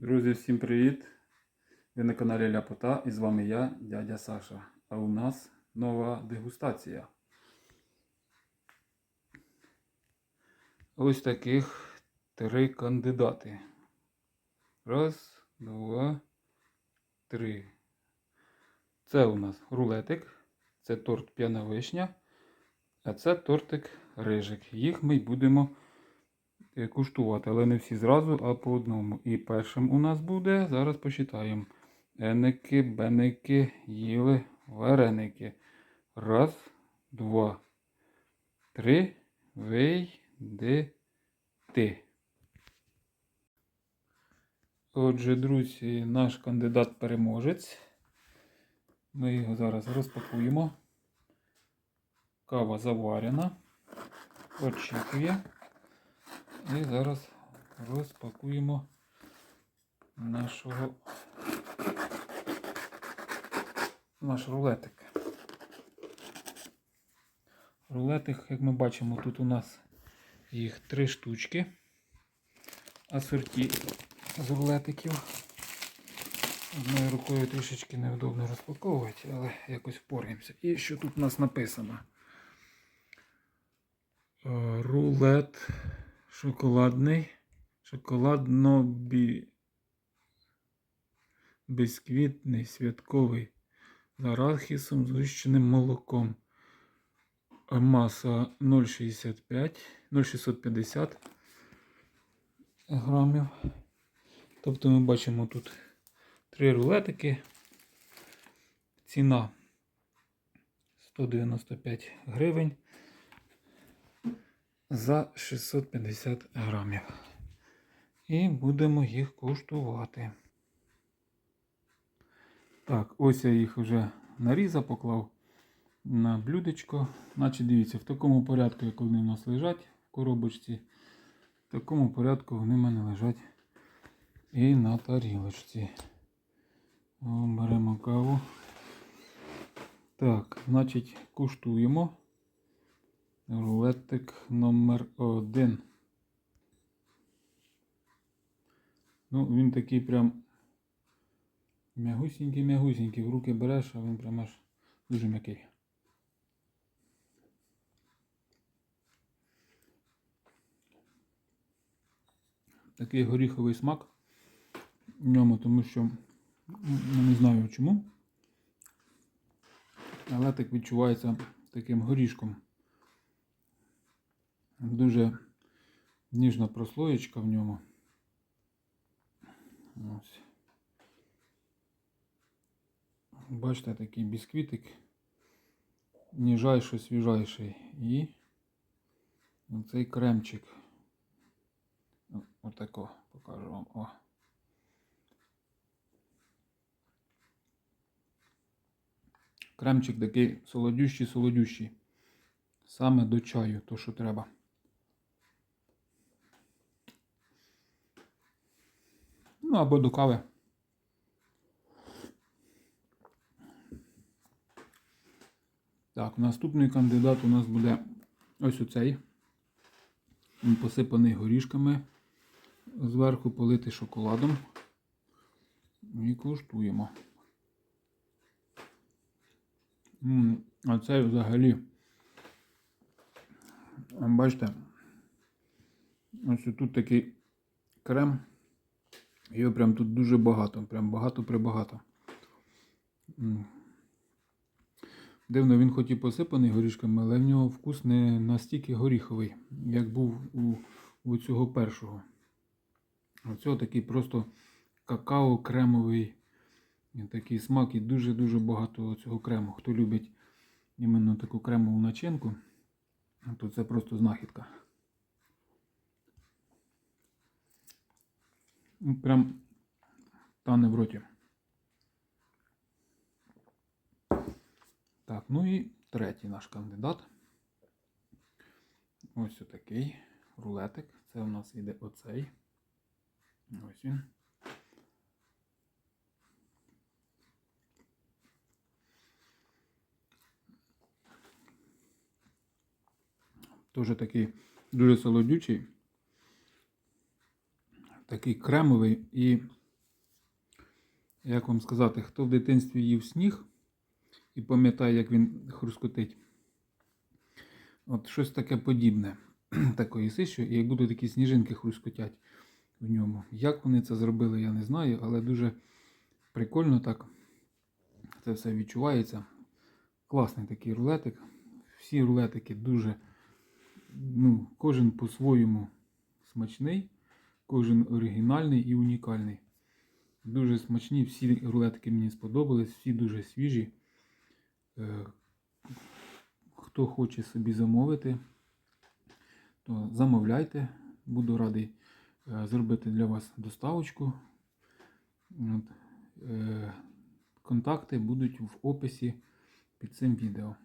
Друзі, всім привіт! Ви на каналі Ляпота і з вами я, дядя Саша. А у нас нова дегустація. Ось таких три кандидати. Раз, два, три. Це у нас рулетик, це торт п'яна вишня, а це тортик рижик. Їх ми будемо куштувати, але не всі зразу, а по одному. І першим у нас буде, зараз посчитаємо. Еники, беники, їли, вареники. Раз, два, три, вийди. Отже, друзі, наш кандидат-переможець. Ми його зараз розпакуємо. Кава заварена. Очікує. І зараз розпакуємо нашого наш рулетик. Рулетик, як ми бачимо, тут у нас їх три штучки. Асорті з рулетиків. Одною рукою трішечки невдобно розпаковувати, але якось впораємося. І що тут у нас написано? Е, Рулет шоколадний, шоколадно бі... бісквітний, святковий з арахісом, згущеним молоком. Маса 0,65, 0,650 грамів. Тобто ми бачимо тут три рулетики. Ціна 195 гривень за 650 грамів. І будемо їх куштувати. Так, ось я їх вже нарізав, поклав на блюдечко. Значить, дивіться, в такому порядку, як вони у нас лежать в коробочці, в такому порядку вони в мене лежать і на тарілочці. Беремо каву. Так, значить, куштуємо. Рулетик номер один. Ну, він такий прям м'ягусінький, м'ягусінький. В руки береш, а він прям аж дуже м'який. Такий горіховий смак в ньому, тому що ну, не знаю чому. Але так відчувається таким горішком. Дуже ніжна прослоєчка в ньому. Ось. Бачите, такий бісквітик. Ніжайший, свіжайший. І оцей кремчик. Отако покажу вам. О. Кремчик такий солодющий, солодющий. Саме до чаю, то що треба. Ну або до кави. Так, наступний кандидат у нас буде ось оцей. Він посипаний горішками. Зверху политий шоколадом. І куштуємо. М, А цей взагалі. Бачите, ось тут такий крем. Його прям тут дуже багато, прям багато-прибагато. Дивно, він хоч і посипаний горішками, але в нього вкус не настільки горіховий, як був у, у цього першого. У цього такий просто какао-кремовий такий смак і дуже-дуже багато цього крему. Хто любить іменно таку кремову начинку, то це просто знахідка. Прям тане в роті. Так, ну і третій наш кандидат. Ось отакий рулетик. Це у нас іде оцей. Ось він. Теж такий дуже солодючий, такий кремовий і Як вам сказати, хто в дитинстві їв сніг і пам'ятає, як він хрускотить. От щось таке подібне. Такої сищу, і як будуть такі сніжинки хрускотять в ньому. Як вони це зробили, я не знаю, але дуже прикольно так. Це все відчувається. Класний такий рулетик. Всі рулетики дуже, ну, кожен по-своєму смачний, кожен оригінальний і унікальний. Дуже смачні, всі рулетики мені сподобались, всі дуже свіжі. Е, Хто хоче собі замовити, то замовляйте. Буду радий е, зробити для вас доставочку. Е, Контакти будуть в описі під цим відео.